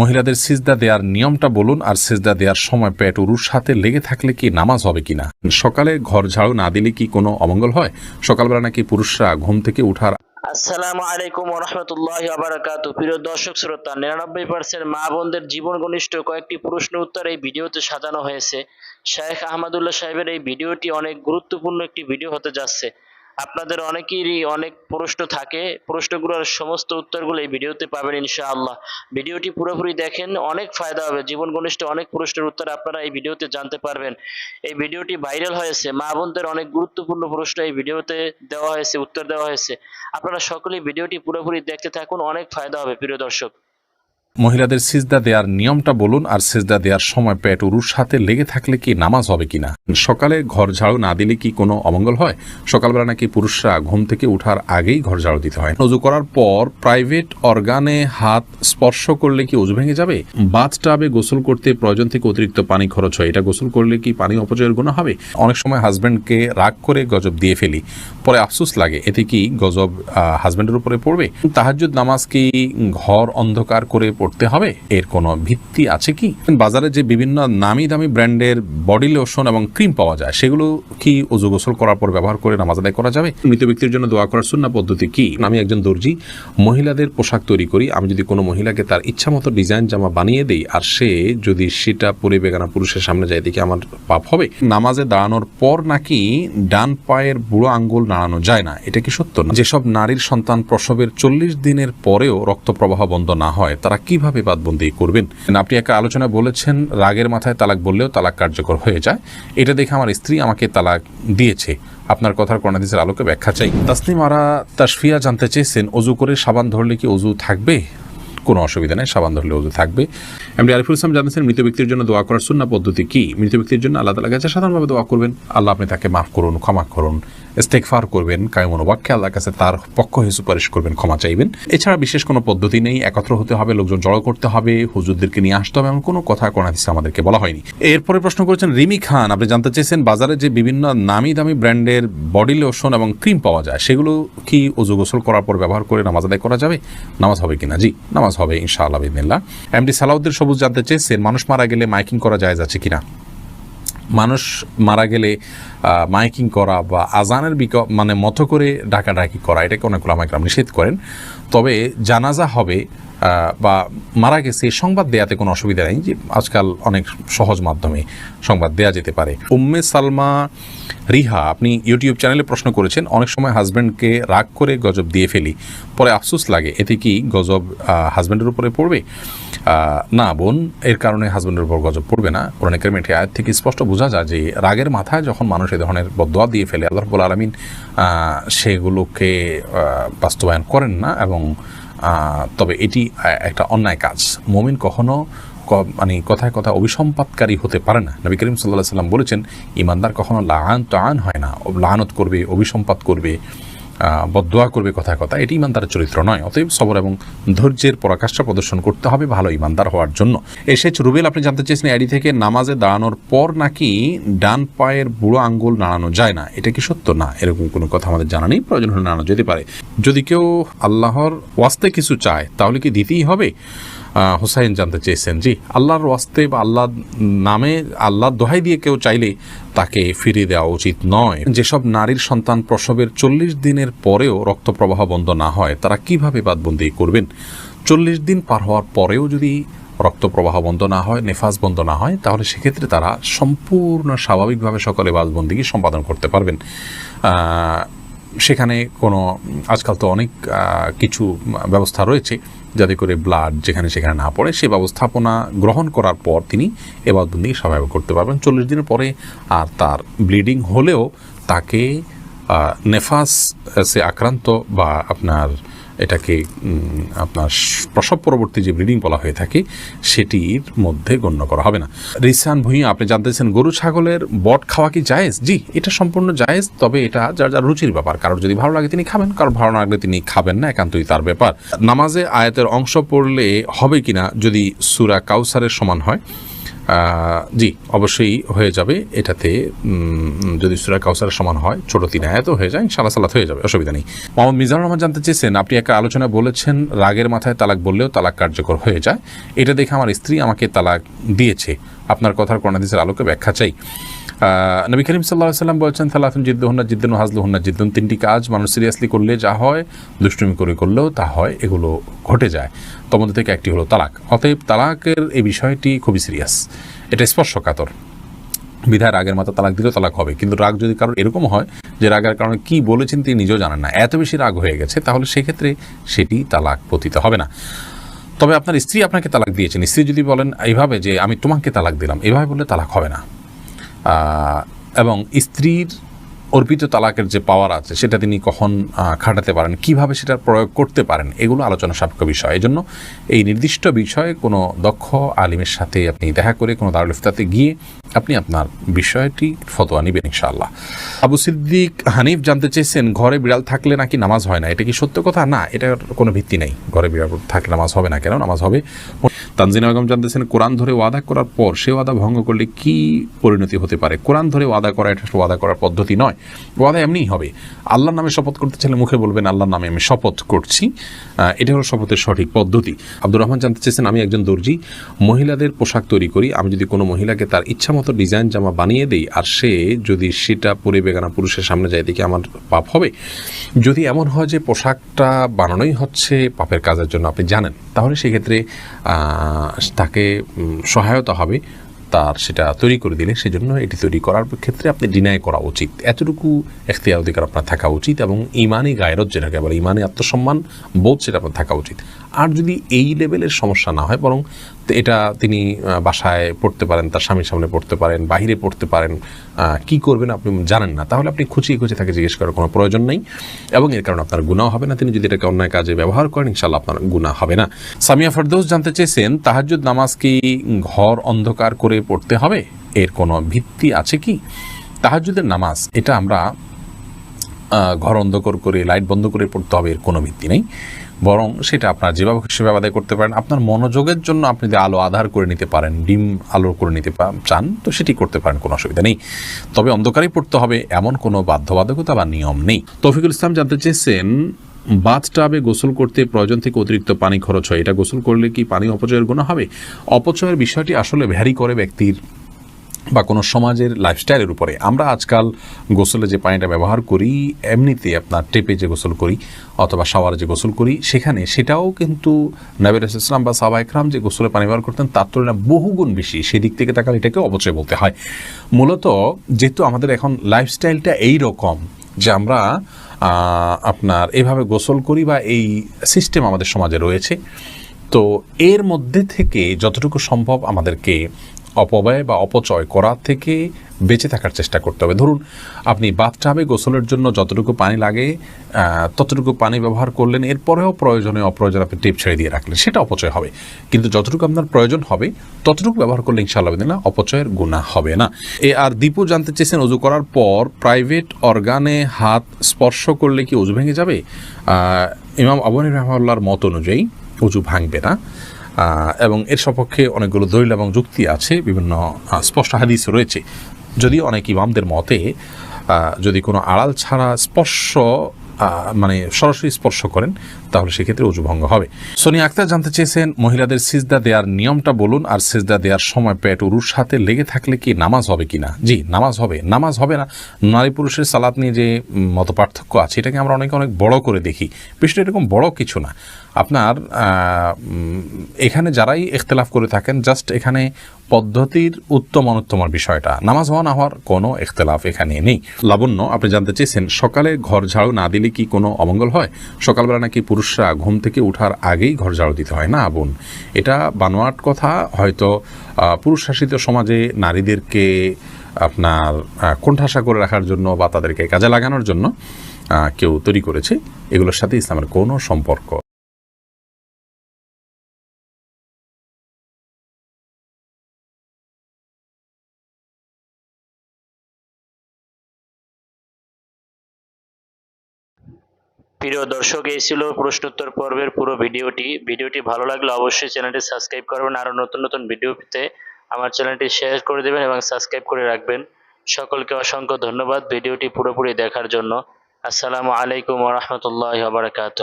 মহিলাদের সিজদা দেওয়ার নিয়মটা বলুন আর সিজদা দেওয়ার সময় পেট উরুর সাথে লেগে থাকলে কি নামাজ হবে কিনা? সকালে ঘর ঝাড়ু না দিলে কি কোনো অমঙ্গল হয়? সকালবেলা নাকি পুরুষরা ঘুম থেকে উঠার আসসালামু আলাইকুম রহমতুল্লাহ আবরাকাত প্রিয় দর্শক, শ্রোতা, নিরানব্বই পার্সেন্ট মা বোনদের জীবন ঘনিষ্ঠ কয়েকটি প্রশ্ন উত্তর এই ভিডিওতে সাজানো হয়েছে। শেখ আহমদুল্লাহ সাহেবের এই ভিডিওটি অনেক গুরুত্বপূর্ণ একটি ভিডিও হতে যাচ্ছে। আপনাদের অনেকেরই অনেক প্রশ্ন থাকে। প্রশ্নগুলোর সমস্ত উত্তরগুলো এই ভিডিওতে পাবেন ইনশাআল্লাহ। ভিডিওটি পুরোপুরি দেখেন, অনেক ফায়দা হবে। জীবন ঘনিষ্ঠ অনেক প্রশ্নের উত্তর আপনারা এই ভিডিওতে জানতে পারবেন। এই ভিডিওটি ভাইরাল হয়েছে। মা বোনদের অনেক গুরুত্বপূর্ণ প্রশ্ন এই ভিডিওতে দেওয়া হয়েছে, উত্তর দেওয়া হয়েছে। আপনারা সকলেই ভিডিওটি পুরোপুরি দেখতে থাকুন, অনেক ফায়দা হবে, প্রিয় দর্শক। মহিলাদের সিজদা দেওয়ার নিয়মটা বলুন আর সিজদা দেওয়ার সময় পেট উরুর সাথে লেগে থাকলে কি নামাজ হবে কিনা? সকালে ঘর ঝাড়ু না দিলে কি কোনো অমঙ্গল হয়? সকালবেলা নাকি পুরুষরা ঘুম থেকে উঠার আগেই ঘর ঝাড়ু দিতে হয়। অজু করার পর প্রাইভেট অর্গানে হাত স্পর্শ করলে কি অজু ভেঙে যাবে? বাথ টাবে গোসল করতে প্রয়োজন থেকে অতিরিক্ত পানি খরচ হয়। এটা গোসল করলে কি পানি অপচয়ের গুণ হবে? অনেক সময় হাজব্যান্ডকে রাগ করে গজব দিয়ে ফেলি। পরে আফসোস লাগে। এতে কি গজব হাজব্যান্ডের উপরে পড়বে? তাহাজ্জুদ নামাজ কি ঘর অন্ধকার করে পড়তে হবে? এর কোনো ভিত্তি আছে কি? বাজারে যে বিভিন্ন নামি দামি ব্র্যান্ডের বডি লোশন এবং ক্রিম পাওয়া যায়, সেগুলো কি অজু গোসল করার পর ব্যবহার করে নামাজ আদায় করা যাবে? মৃত ব্যক্তির জন্য দোয়া করার সুন্না পদ্ধতি কি? আমি একজন দর্জি, মহিলাদের পোশাক তৈরি করি। আমি যদি কোনো মহিলাকে তার ইচ্ছা মতো ডিজাইন জামা বানিয়ে দিই আর সে যদি সেটা পরে বেগানা পুরুষের সামনে যায়, দেখি আমার পাপ হবে? নামাজে দাঁড়ানোর পর নাকি ডান পায়ের বুড়ো আঙ্গুল নাড়ানো যায় না? এটা কি সত্য না? যেসব নারীর সন্তান প্রসবের চল্লিশ দিনের পরেও রক্ত প্রবাহ বন্ধ না হয়, তারা কীভাবে বাদবন্দি করবেন? আপনি একটা আলোচনা বলেছেন, রাগের মাথায় তালাক বললেও তালাক কার্যকর হয়ে যায়। এটা দেখে আমার স্ত্রী আমাকে তালাক দিয়েছে। আপনার কথার কর্ণাদিসের আলোকে ব্যাখ্যা চাই। তাসনিম, আরা তাসফিয়া জানতে চেয়েছেন, অজু করে সাবান ধরলে কি অজু থাকবে? কোনো অসুবিধা নেই, সাবান ধরলে ওজু থাকবে। এমনি আরিফুল ইসলাম জানতেছেন মৃত ব্যক্তির জন্য দোয়া করার সুন্না পদ্ধতি কি? মৃত ব্যক্তির জন্য আল্লাহ তালা কাছে সাধারণভাবে দোয়া করবেন। আল্লাহ আপনি তাকে মাফ করুন, ক্ষমা করুন। ইস্তেকফার করবেন কায়মন বাক্যে আল্লাহর কাছে তার পক্ষ হয়ে সুপারিশ করবেন, ক্ষমা চাইবেন। এছাড়া বিশেষ কোনো পদ্ধতি নেই, একত্র হতে হবে, লোকজন জড়ো করতে হবে, হুজুরদেরকে নিয়ে আসতে হবে, এমন কোনো কথা কোন হাদিসে আমাদেরকে বলা হয়নি। এরপরে প্রশ্ন করেছেন, রিমি খান, আপনি জানতে চেয়েছেন, বাজারে যে বিভিন্ন নামি দামি ব্র্যান্ডের বডি লোশন এবং ক্রিম পাওয়া যায়, সেগুলো কি অজু গোসল করার পর ব্যবহার করে নামাজ আদায় করা যাবে? নামাজ হবে কিনা? জি, নামাজ হবে, ইনশাআল্লাহ এমডি সালাউদ্দিন সবুজ জানতে চেয়েছেন, মানুষ মারা গেলে মাইকিং করা যায় আছে কিনা? মানুষ মারা গেলে মাইকিং করা বা আজানের বিক মানে মতো করে ডাকাডাকি করা, এটাকে অনেক ওলামাইকরাম নিষেধ করেন। তবে জানাজা হবে বা মারা গেছে, সংবাদ দেয়াতে কোনো অসুবিধা নেই। যে আজকাল অনেক সহজ মাধ্যমে সংবাদ দেয়া যেতে পারে। উম্মে সালমা রিহা, আপনি ইউটিউব চ্যানেলে প্রশ্ন করেছেন, অনেক সময় হাজব্যান্ডকে রাগ করে গজব দিয়ে ফেলি, পরে আফসোস লাগে, এতে কি গজব হাজব্যান্ডের উপরে পড়বে? না বোন, এর কারণে হাজব্যান্ডের উপর গজব পড়বে না। কোরআন কারিমের আয়াত থেকে স্পষ্ট বোঝা যায় যে, রাগের মাথায় যখন মানুষ এ ধরনের বদোয়া দিয়ে ফেলে, আল্লাহ আলমিন সেগুলোকে বাস্তবায়ন করেন না এবং তবে এটি একটা অন্যায় কাজ। মমিন কখনো মানে কথায় কথা অভিসম্পাদকারী হতে পারে না। নবী করিম সাল্লাহ সাল্লাম বলেছেন, ইমানদার কখনো লাহান আন হয় না। লানত লাহানত করবে অভিসম্পাত করবে। আহ, বদদোয়া করবে কথায় কথা। এটি ইমানদারের চরিত্র নয় অতএব সবর এবং ধৈর্যের পরাকাষ্ঠা প্রদর্শন করতে হবে ভালো ইমানদার হওয়ার জন্য। এসেছ রুবেল আপনি জানতে চেয়েছেন আইডি থেকে নামাজে দাঁড়ানোর পর নাকি ডান পায়ের বুড়ো আঙ্গুল নাড়ানো যায় না? এটা কি সত্য? না এরকম কোনো কথা আমাদের জানা নেই প্রয়োজন হলে নাড়ানো যেতে পারে। যদি কেউ আল্লাহর ওয়াস্তে কিছু চায় তাহলে কি দিতেই হবে? হুসাইন জানতে চেয়েছেন, জি, আল্লাহর ওয়াস্তে বা আল্লাহর নামে আল্লাহর দোহাই দিয়ে কেউ চাইলে তাকে ফিরিয়ে দেওয়া উচিত নয়। যেসব নারীর সন্তান প্রসবের চল্লিশ দিনের পরেও রক্ত প্রবাহ বন্ধ না হয়, তারা কীভাবে বাদবন্দি করবেন? চল্লিশ দিন পার হওয়ার পরেও যদি রক্ত প্রবাহ বন্ধ না হয় নেফাজ বন্ধ না হয়, তাহলে সেক্ষেত্রে তারা সম্পূর্ণ স্বাভাবিকভাবে সকলে বাদবন্দিকে সম্পাদন করতে পারবেন। সেখানে কোনো, আজকাল তো অনেক কিছু ব্যবস্থা রয়েছে যাতে করে ব্লাড যেখানে সেখানে না পড়ে সে ব্যবস্থাপনা গ্রহণ করার পর তিনি এবাদবন্দি স্বাভাবিক করতে পারবেন। চল্লিশ দিনের পরে আর তার ব্লিডিং হলেও তাকে নেফাস সে আক্রান্ত বা আপনার এটাকে আপনার প্রসব পরবর্তী যে ব্রিডিং বলা হয়ে থাকে, সেটির মধ্যে গণ্য করা হবে না। রিসান ভুঁইয়া, আপনি জানতেছেন গরু ছাগলের বট খাওয়া কি জায়েজ? জি, এটা সম্পূর্ণ জায়েজ, তবে এটা যার যার রুচির ব্যাপার। কারোর যদি ভালো লাগে তিনি খাবেন, কারোর ভালো না লাগলে তিনি খাবেন না, একান্তই তার ব্যাপার। নামাজে আয়াতের অংশ পড়লে হবে কিনা যদি সুরা কাউসারের সমান হয় জি, অবশ্যই হয়ে যাবে। এটাতে যদি সুরা কাউসার সমান হয়, ছোট তিন আয়াতও হয়ে যায় সালা সালাত হয়ে যাবে, অসুবিধা নেই। মোহাম্মদ মিজানুর রহমান জানতে চেয়েছেন, আপনি একটা আলোচনা বলেছেন, রাগের মাথায় তালাক বললেও তালাক কার্যকর হয়ে যায়। এটা দেখে আমার স্ত্রী আমাকে তালাক দিয়েছে। আপনার কথার করোনাদিসের আলোকে ব্যাখ্যা চাই। নবী করিম সাল্লাহ সাল্লাম বলছেন তালাতুন জিদ্দুহন্না জিদ্দুন হাজলুহন্না জিদ্দুন। তিনটি কাজ মানুষ সিরিয়াসলি করলে যা হয়, দুষ্টুমি করে করলেও তা হয়, এগুলো ঘটে যায়। তোমাদের থেকে একটি হলো তালাক। অতএব তালাকের এই বিষয়টি খুবই সিরিয়াস। এটা স্পর্শকাতর। বিধায় রাগের মাথা তালাক দিলেও তালাক হবে। কিন্তু রাগ যদি কারোর এরকম হয় যে রাগের কারণে কি বলেছেন তিনি নিজেও জানেন না। এত বেশি রাগ হয়ে গেছে, তাহলে সেক্ষেত্রে সেটি তালাক পতিত হবে না। তবে আপনার স্ত্রী আপনাকে তালাক দিয়েছেন। স্ত্রী যদি বলেন, এইভাবে যে আমি তোমাকে তালাক দিলাম, এভাবে বললে তালাক হবে না। এবং স্ত্রীর অর্পিত তালাকের যে পাওয়ার আছে, সেটা তিনি কখন খাটাতে পারেন, কীভাবে সেটার প্রয়োগ করতে পারেন, এগুলো আলোচনা সাপেক্ষ বিষয়। এই জন্য এই নির্দিষ্ট বিষয়ে কোনো দক্ষ আলিমের সাথে আপনি দেখা করে, কোনো দারুল ইফতাতে গিয়ে আপনি আপনার বিষয়টি ফতোয়া নেবেন ইনশাআল্লাহ। আবু সিদ্দিক হানিফ জানতে চেয়েছেন, ঘরে বিড়াল থাকলে নাকি নামাজ হয় না? এটা কি সত্য কথা? না, এটার কোনো ভিত্তি নেই। ঘরে বিড়াল থাকলে নামাজ হবে না কেন? নামাজ হবে তানজিনা বেগম জানতেছেন, কোরআন ধরে ওয়াদা করার পর সে ওয়াদা ভঙ্গ করলে কি পরিণতি হতে পারে? কোরআন ধরে ওয়াদা করা এটা ওয়াদা করার পদ্ধতি নয়। ওয়াদা এমনিই হবে। আল্লাহর নামে শপথ করতে চাইলে মুখে বলবেন, আল্লাহর নামে আমি শপথ করছি। এটা হলো শপথের সঠিক পদ্ধতি। আব্দুর রহমান জানতে চেয়েছেন, আমি একজন দর্জি, মহিলাদের পোশাক তৈরি করি। আমি যদি কোনো মহিলাকে তার ইচ্ছা মতো ডিজাইন জামা বানিয়ে দিই আর সে যদি সেটা পরে বেগানা পুরুষের সামনে যায় দেখি আমার পাপ হবে, যদি এমন হয় যে পোশাকটা বানানোই হচ্ছে পাপের কাজের জন্য, আপনি জানেন। তাহলে সেক্ষেত্রে তাকে সহায়তা হবে তার সেটা তৈরি করে দিলে সেজন্য এটি তৈরি করার ক্ষেত্রে আপনি ডিনাই করা উচিত। এতটুকু এখতিয়ার অধিকার আপনার থাকা উচিত এবং ইমানি গায়রত যেটাকে বলে ইমানি আত্মসম্মান বোধ সেটা আপনার থাকা উচিত। আর যদি এই লেভেলের সমস্যা না হয়, বরং এটা তিনি বাসায় পড়তে পারেন, তার স্বামীর সামনে পড়তে পারেন বাইরে পড়তে পারেন কি করবেন আপনি জানেন না। তাহলে আপনি খুঁচিয়ে খুঁচিয়ে তাকে জিজ্ঞেস করার কোনো প্রয়োজন নেই এবং এর কারণে আপনার গুণাও হবে না। তিনি যদি এটাকে অন্যায় কাজে ব্যবহার করেন ইনশাল্লাহ আপনার গুণা হবে না। সামিয়া ফেরদৌস জানতে চেয়েছেন, তাহাজ্জুদ নামাজ কি ঘর অন্ধকার করে পড়তে হবে? এর কোনো ভিত্তি আছে কি? তাহাজ্জুদের নামাজ, এটা আমরা ঘর অন্ধকার করে লাইট বন্ধ করে পড়তে হবে, এর কোনো ভিত্তি নেই। বরং সেটা আপনার যেভাবে সেভাবে আদায় করতে পারেন। আপনার মনোযোগের জন্য আপনি যদি আলো আধার করে নিতে পারেন, ডিম আলো করে নিতে চান, তো সেটি করতে পারেন, কোনো অসুবিধা নেই। তবে অন্ধকারেই পড়তে হবে, এমন কোনো বাধ্যবাধকতা বা নিয়ম নেই। তৌফিকুল ইসলাম জানতে চেয়েছেন বাথটাবে গোসল করতে প্রয়োজন থেকে অতিরিক্ত পানি খরচ হয়। এটা গোসল করলে কি পানি অপচয়ের গুণ হবে? অপচয়ের বিষয়টি আসলে ভ্যারি করে ব্যক্তির বা কোনো সমাজের লাইফস্টাইলের উপরে। আমরা আজকাল গোসলে যে পানিটা ব্যবহার করি, এমনিতে আপনার টেপে যে গোসল করি অথবা শাওয়ারে যে গোসল করি, সেখানে সেটাও কিন্তু নবীর ইসলাম বা সাবা একরাম যে গোসলে পানি ব্যবহার করতেন, তার তুলনায় বহুগুণ বেশি। সেদিক থেকে তাকালে এটাকে অবচয় বলতে হয়। মূলত যেহেতু আমাদের এখন লাইফস্টাইলটা এই রকম যে আমরা আপনার এভাবে গোসল করি বা এই সিস্টেম আমাদের সমাজে রয়েছে, তো এর মধ্যে থেকে যতটুকু সম্ভব আমাদেরকে অপব্যয় বা অপচয় করা থেকে বেঁচে থাকার চেষ্টা করতে হবে। ধরুন, আপনি বাথটাবে গোসলের জন্য যতটুকু পানি লাগে ততটুকু পানি ব্যবহার করলেন, এরপরেও প্রয়োজনে অপ্রয়োজন আপনি টিপ ছেড়ে দিয়ে রাখলেন, সেটা অপচয় হবে। কিন্তু যতটুকু আপনার প্রয়োজন হবে, ততটুকু ব্যবহার করলে ইনশাআল্লাহ না অপচয়ের গুণা হবে না। এ আর দীপু জানতে চেয়েছেন অজু করার পর প্রাইভেট অর্গানে হাত স্পর্শ করলে কি অজু ভেঙে যাবে? ইমাম আবনী রহমাল্লার মত অনুযায়ী অজু ভাঙবে না। এবং এর সপক্ষে অনেকগুলো দলিল এবং যুক্তি আছে, বিভিন্ন স্পষ্ট হাদিস রয়েছে। যদি অনেক ইমামদের মতে যদি কোনো আড়াল ছাড়া স্পর্শ মানে সরাসরি স্পর্শ করেন, তাহলে সেক্ষেত্রে অজু ভঙ্গ হবে। সোনি আক্তার জানতে চেয়েছেন, মহিলাদের সিজদা দেওয়ার নিয়মটা বলুন আর সিজদা দেওয়ার সময় পেট উরুর সাথে লেগে থাকলে কি নামাজ হবে কি না জি, নামাজ হবে। নামাজ হবে না। নারী পুরুষের সালাত নিয়ে যে মত পার্থক্য আছে, এটাকে আমরা অনেকে, অনেক বড় করে দেখি। বিষয়টা এরকম বড় কিছু না। আপনার এখানে যারাই ইখতলাফ করে থাকেন জাস্ট এখানে পদ্ধতির উত্তম অনুত্তমার বিষয়টা। নামাজ হওয়া না হওয়ার কোনো ইখতলাফ এখানে নেই। লাবণ্য, আপনি জানতে চেয়েছেন, সকালে ঘর ঝাড়ু না দিলে কি কোনো অমঙ্গল হয়? সকালবেলা নাকি পুরুষরা ঘুম থেকে ওঠার আগেই ঘর ঝাড়ু দিতে হয়? না, বোন। এটা বানোয়াট কথা, হয়তো পুরুষ শাসিত সমাজে নারীদেরকে আপনার কোণঠাসা করে রাখার জন্য বা তাদেরকে কাজে লাগানোর জন্য কেউ তৈরি করেছে। এগুলোর সাথে ইসলামের কোনো সম্পর্ক প্রিয় দর্শক, এই ছিল প্রশ্নোত্তর পর্বের পুরো ভিডিওটি। ভিডিওটি ভালো লাগলে অবশ্যই চ্যানেলটি সাবস্ক্রাইব করবেন আরও নতুন নতুন ভিডিও পেতে আমার চ্যানেলটি শেয়ার করে দেবেন এবং সাবস্ক্রাইব করে রাখবেন। সকলকে অসংখ্য ধন্যবাদ ভিডিওটি পুরোপুরি দেখার জন্য। আসসালামু আলাইকুম রহমতুল্লাহ বারকাত